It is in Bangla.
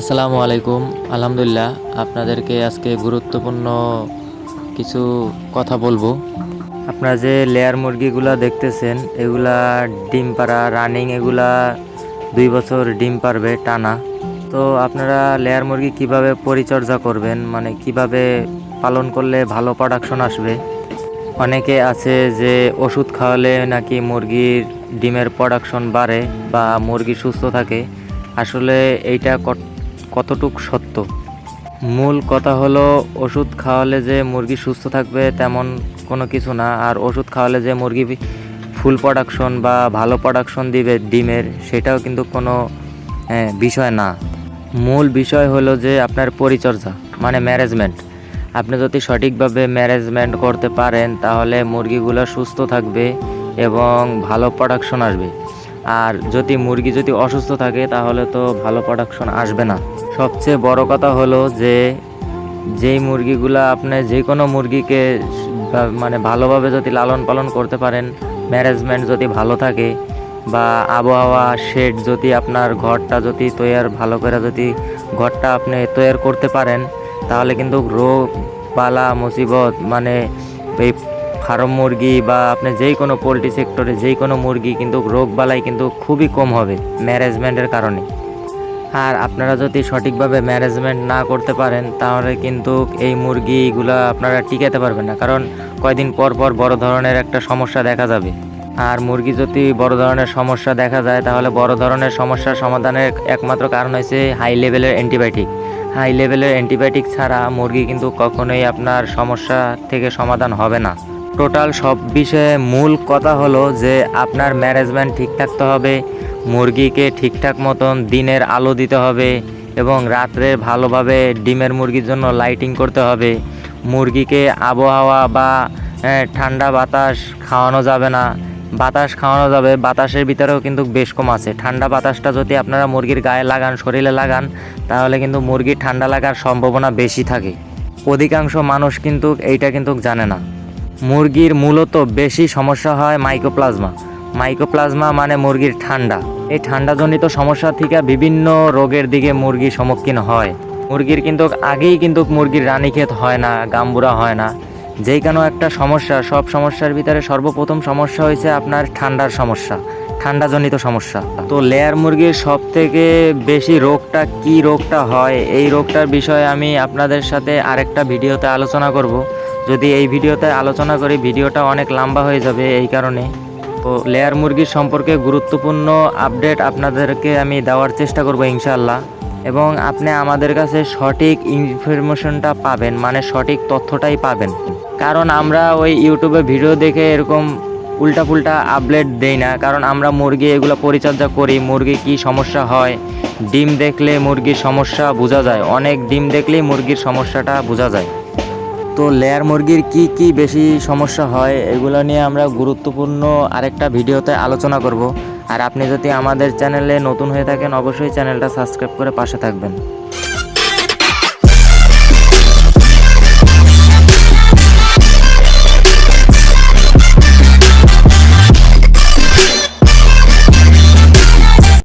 আসসালামু আলাইকুম। আলহামদুলিল্লাহ, আপনাদেরকে আজকে গুরুত্বপূর্ণ কিছু কথা বলব। আপনারা যে লেয়ার মুরগিগুলা দেখতেছেন, এগুলা ডিম পাড়া, রানিং এগুলা দুই বছর ডিম পারবে টানা। তো আপনারা লেয়ার মুরগি কীভাবে পরিচর্যা করবেন? মানে কীভাবে পালন করলে ভালো প্রোডাকশন আসবে? অনেকে আছে যে ওষুধ খাওয়ালে নাকি মুরগির ডিমের প্রোডাকশন বাড়ে বা মুরগি সুস্থ থাকে। আসলে এইটা কতটুক সত্য? মূল কথা হলো, ওষুধ খাওয়ালে যে মুরগি সুস্থ থাকবে তেমন কোনো কিছু না। আর ওষুধ খাওয়ালে যে মুরগি ফুল প্রোডাকশন বা ভালো প্রোডাকশন দিবে ডিমের, সেটাও কিন্তু কোনো বিষয় না। মূল বিষয় হলো যে আপনার পরিচর্যা মানে ম্যানেজমেন্ট আপনি যদি সঠিকভাবে ম্যানেজমেন্ট করতে পারেন, তাহলে মুরগিগুলো সুস্থ থাকবে এবং ভালো প্রোডাকশন আসবে। আর যদি মুরগি যদি অসুস্থ থাকে, তাহলে তো ভালো প্রোডাকশন আসবে না। সবচেয়ে বড় কথা হলো যে, যেই মুরগিগুলো আপনি যে কোনো মুরগিকে মানে ভালোভাবে যদি লালন পালন করতে পারেন ম্যানেজমেন্ট যদি ভালো থাকে, বা আবহাওয়া শেড যদি আপনার ঘরটা যদি তৈয়ার, ভালো করে যদি ঘরটা আপনি তৈয়ার করতে পারেন, তাহলে কিন্তু রোগ পালা মুসিবত মানে এই ফার্ম মুরগি বা আপনি যেই কোনো পোলট্রি সেক্টরে যেই কোনো মুরগি কিন্তু রোগ বালাই কিন্তু খুবই কম হবে ম্যানেজমেন্টের কারণে। আর আপনারা যদি সঠিকভাবে ম্যানেজমেন্ট না করতে পারেন, তাহলে কিন্তু এই মুরগিগুলো আপনারা টিকাতে পারবেন না। কারণ কয়দিন পর পর বড় ধরনের একটা সমস্যা দেখা যাবে। আর মুরগি যদি বড় ধরনের সমস্যা দেখা যায়, তাহলে বড় ধরনের সমস্যার সমাধানের একমাত্র কারণ হয়েছে হাই লেভেলের অ্যান্টিবায়োটিক হাই লেভেলের অ্যান্টিবায়োটিক ছাড়া মুরগি কিন্তু কখনোই আপনার সমস্যা থেকে সমাধান হবে না। টোটাল সব বিষয়ে মূল কথা হলো যে আপনার ম্যানেজমেন্ট ঠিক থাকতে হবে, মুরগিকে ঠিকঠাক মতন দিনের আলো দিতে হবে এবং রাত্রে ভালোভাবে ডিমের মুরগির জন্য লাইটিং করতে হবে। মুরগিকে আবহাওয়া বা ঠান্ডা বাতাস খাওয়ানো যাবে না। বাতাস খাওয়ানো যাবে, বাতাসের ভিতরেও কিন্তু বেশ কম আছে। ঠান্ডা বাতাসটা যদি আপনারা মুরগির গায়ে লাগান, শরীরে লাগান, তাহলে কিন্তু মুরগির ঠান্ডা লাগার সম্ভাবনা বেশি থাকে। অধিকাংশ মানুষ কিন্তু এইটা কিন্তু জানে না। মুরগির মূলত বেশি সমস্যা হয় মাইকোপ্লাজমা মাইকোপ্লাজমা মানে মুরগির ঠান্ডা। এই ঠান্ডাজনিত সমস্যা থেকে বিভিন্ন রোগের দিকে মুরগি সম্মুখীন হয়। মুরগির কিন্তু আগেই কিন্তু মুরগির রানীক্ষেত হয় না গাম্বুরা হয় না। যেই কোনো একটা সমস্যা, সব সমস্যার ভিতরে সর্বপ্রথম সমস্যা হয়েছে আপনার ঠান্ডার সমস্যা, ঠান্ডাজনিত সমস্যা। তো লেয়ার মুরগির সব থেকে বেশি রোগটা কি রোগটা হয়, এই রোগটার বিষয়ে আমি আপনাদের সাথে আরেকটা ভিডিওতে আলোচনা করব। যদি এই ভিডিওতে আলোচনা করি, ভিডিওটা অনেক লম্বা হয়ে যাবে এই কারণে। তো লেয়ার মুরগির সম্পর্কে গুরুত্বপূর্ণ আপডেট আপনাদেরকে আমি দেওয়ার চেষ্টা করব ইনশাল্লাহ এবং আপনি আমাদের কাছে সঠিক ইনফরমেশনটা পাবেন মানে সঠিক তথ্যটাই পাবেন। কারণ আমরা ওই ইউটিউবে ভিডিও দেখে এরকম উল্টা পুল্টা আপডেট দেই না, কারণ আমরা মুরগি এগুলো পরিচর্যা করি, মুরগি কি সমস্যা হয়। ডিম দেখলে মুরগির সমস্যা বোঝা যায়, অনেক ডিম দেখলেই মুরগির সমস্যাটা বোঝা যায়। তো লেয়ার মুরগির কি কি বেশি সমস্যা হয়, এগুলো নিয়ে আমরা গুরুত্বপূর্ণ আরেকটা ভিডিওতে আলোচনা করব। আর আপনি যদি আমাদের চ্যানেলে নতুন হয়ে থাকেন, অবশ্যই চ্যানেলটা সাবস্ক্রাইব করে পাশে থাকবেন।